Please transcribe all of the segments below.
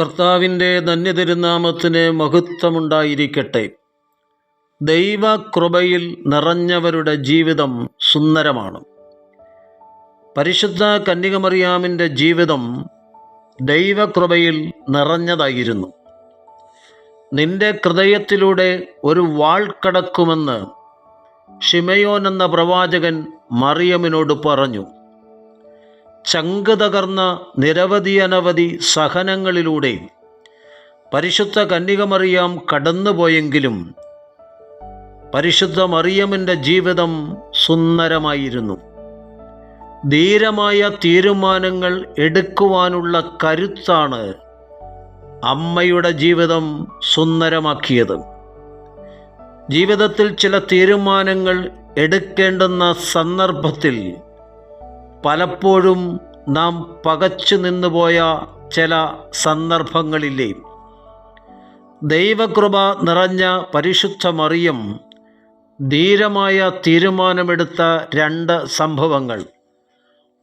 കർത്താവിന്റെ ധന്യതിരുനാമത്തിന് മഹത്വമുണ്ടായിരിക്കട്ടെ. ദൈവകൃപയിൽ നിറഞ്ഞവരുടെ ജീവിതം സുന്ദരമാണ്. പരിശുദ്ധ കന്യകമറിയാമിന്റെ ജീവിതം ദൈവകൃപയിൽ നിറഞ്ഞതായിരുന്നു. നിന്റെ ഹൃദയത്തിലൂടെ ഒരു വാൾ കടക്കുമെന്ന് ഷിമയോൻ എന്ന പ്രവാചകൻ മറിയമിനോട് പറഞ്ഞു. ചങ്ക് തകർന്ന നിരവധി അനവധി സഹനങ്ങളിലൂടെ പരിശുദ്ധ കന്യകമറിയാം കടന്നുപോയെങ്കിലും പരിശുദ്ധ മറിയമിന്റെ ജീവിതം സുന്ദരമായിരുന്നു. ധീരമായ തീരുമാനങ്ങൾ എടുക്കുവാനുള്ള കരുത്താണ് അമ്മയുടെ ജീവിതം സുന്ദരമാക്കിയത്. ജീവിതത്തിൽ ചില തീരുമാനങ്ങൾ എടുക്കേണ്ടുന്ന സന്ദർഭത്തിൽ പലപ്പോഴും നാം പകച്ചു നിന്നുപോയ ചില സന്ദർഭങ്ങളില്ലേ. ദൈവകൃപ നിറഞ്ഞ പരിശുദ്ധ മറിയം ധീരമായ തീരുമാനമെടുത്ത രണ്ട് സംഭവങ്ങൾ.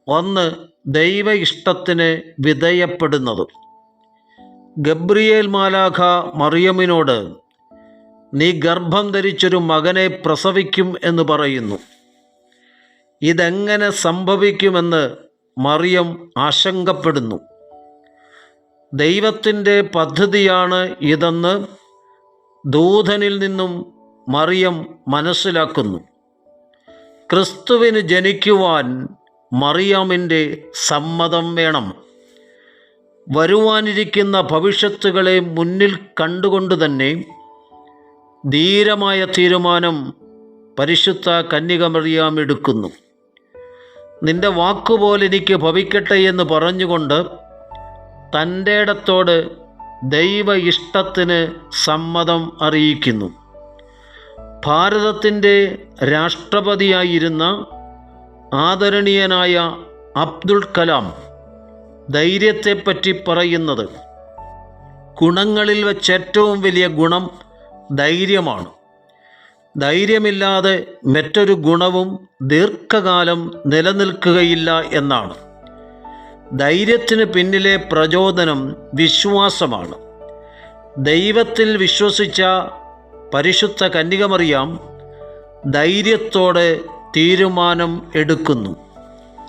ഒന്ന് ദൈവ ഇഷ്ടത്തിന് വിധേയപ്പെടുന്നത്. ഗബ്രിയേൽ മാലാഖ മറിയമ്മിനോട് നീ ഗർഭം ധരിച്ചൊരു മകനെ പ്രസവിക്കും എന്ന് പറയുന്നു. ഇതെങ്ങനെ സംഭവിക്കുമെന്ന് മറിയം ആശങ്കപ്പെടുന്നു. ദൈവത്തിന്റെ പദ്ധതിയാണ് ഇതെന്ന് ദൂതനിൽ നിന്നും മറിയം മനസ്സിലാക്കുന്നു. ക്രിസ്തുവിന് ജനിക്കുവാൻ മറിയാമിന്റെ സമ്മതം വേണം. വരുവാനിരിക്കുന്ന ഭവിഷ്യത്തുകളെ മുന്നിൽ കണ്ടുകൊണ്ട് തന്നെ ധീരമായ തീരുമാനം പരിശുദ്ധ കന്യകമറിയാം എടുക്കുന്നു. നിന്റെ വാക്കുപോലെ എനിക്ക് ഭവിക്കട്ടെ എന്ന് പറഞ്ഞുകൊണ്ട് തന്റെ ഇടത്തോട് ദൈവ ഇഷ്ടത്തിന് സമ്മതം അറിയിക്കുന്നു. ഭാരതത്തിന്റെ രാഷ്ട്രപതിയായിരുന്ന ആദരണീയനായ അബ്ദുൾ കലാം ധൈര്യത്തെപ്പറ്റി പറയുന്നത് ഗുണങ്ങളിൽ വെച്ച് ഏറ്റവും വലിയ ഗുണം ധൈര്യമാണ്. ധൈര്യമില്ലാതെ മറ്റൊരു ഗുണവും ദീർഘകാലം നിലനിൽക്കുകയില്ല എന്നാണ്. ധൈര്യത്തിന് പിന്നിലെ പ്രചോദനം വിശ്വാസമാണ്. ദൈവത്തിൽ വിശ്വസിച്ച പരിശുദ്ധ കന്യകമറിയാം ധൈര്യത്തോടെ തീരുമാനം എടുക്കുന്നു.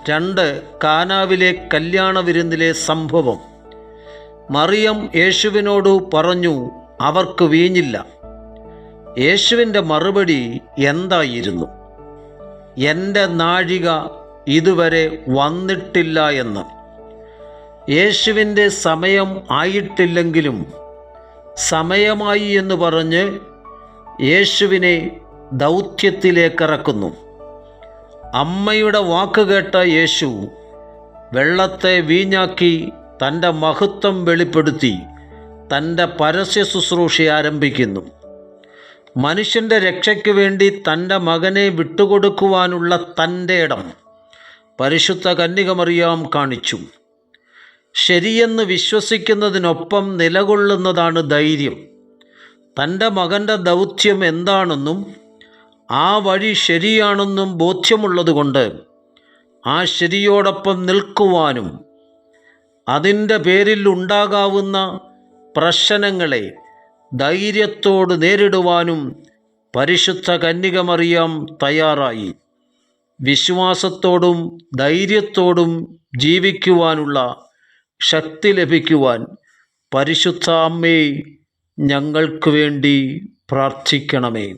രണ്ട് കാനാവിലെ കല്യാണ വിരുന്നിലെ സംഭവം. മറിയം യേശുവിനോട് പറഞ്ഞു അവർക്ക് വീഞ്ഞില്ല. യേശുവിന്റെ മറുപടി എന്തായിരുന്നു? എന്റെ നാഴിക ഇതുവരെ വന്നിട്ടില്ല എന്ന്. യേശുവിന്റെ സമയം ആയിട്ടില്ലെങ്കിലും സമയമായി എന്ന് പറഞ്ഞ് യേശുവിനെ ദൗത്യത്തിലേക്കിറക്കുന്നു അമ്മയുടെ വാക്ക് കേട്ട യേശു വെള്ളത്തെ വീഞ്ഞാക്കി തന്റെ മഹത്വം വെളിപ്പെടുത്തി തന്റെ പരസ്യ ശുശ്രൂഷ ആരംഭിക്കുന്നു. മനുഷ്യന്റെ രക്ഷയ്ക്ക് വേണ്ടി തന്റെ മകനെ വിട്ടുകൊടുക്കുവാനുള്ള തന്റെ ഇടം പരിശുദ്ധ കന്യകമറിയാം കാണിച്ചു. ശരിയെന്ന് വിശ്വസിക്കുന്നതിനൊപ്പം നിലകൊള്ളുന്നതാണ് ധൈര്യം. തന്റെ മകന്റെ ദൗത്യം എന്താണെന്നും ആ വഴി ശരിയാണെന്നും ബോധ്യമുള്ളതുകൊണ്ട് ആ ശരിയോടൊപ്പം നിൽക്കുവാനും അതിന്റെ പേരിൽ ഉണ്ടാകാവുന്ന പ്രശ്നങ്ങളെ ധൈര്യത്തോട് നേരിടുവാനും പരിശുദ്ധ കന്യകമറിയാം തയ്യാറായി. വിശ്വാസത്തോടും ധൈര്യത്തോടും ജീവിക്കുവാനുള്ള ശക്തി ലഭിക്കുവാൻ പരിശുദ്ധ അമ്മേ ഞങ്ങൾക്ക് വേണ്ടി പ്രാർത്ഥിക്കണമേ.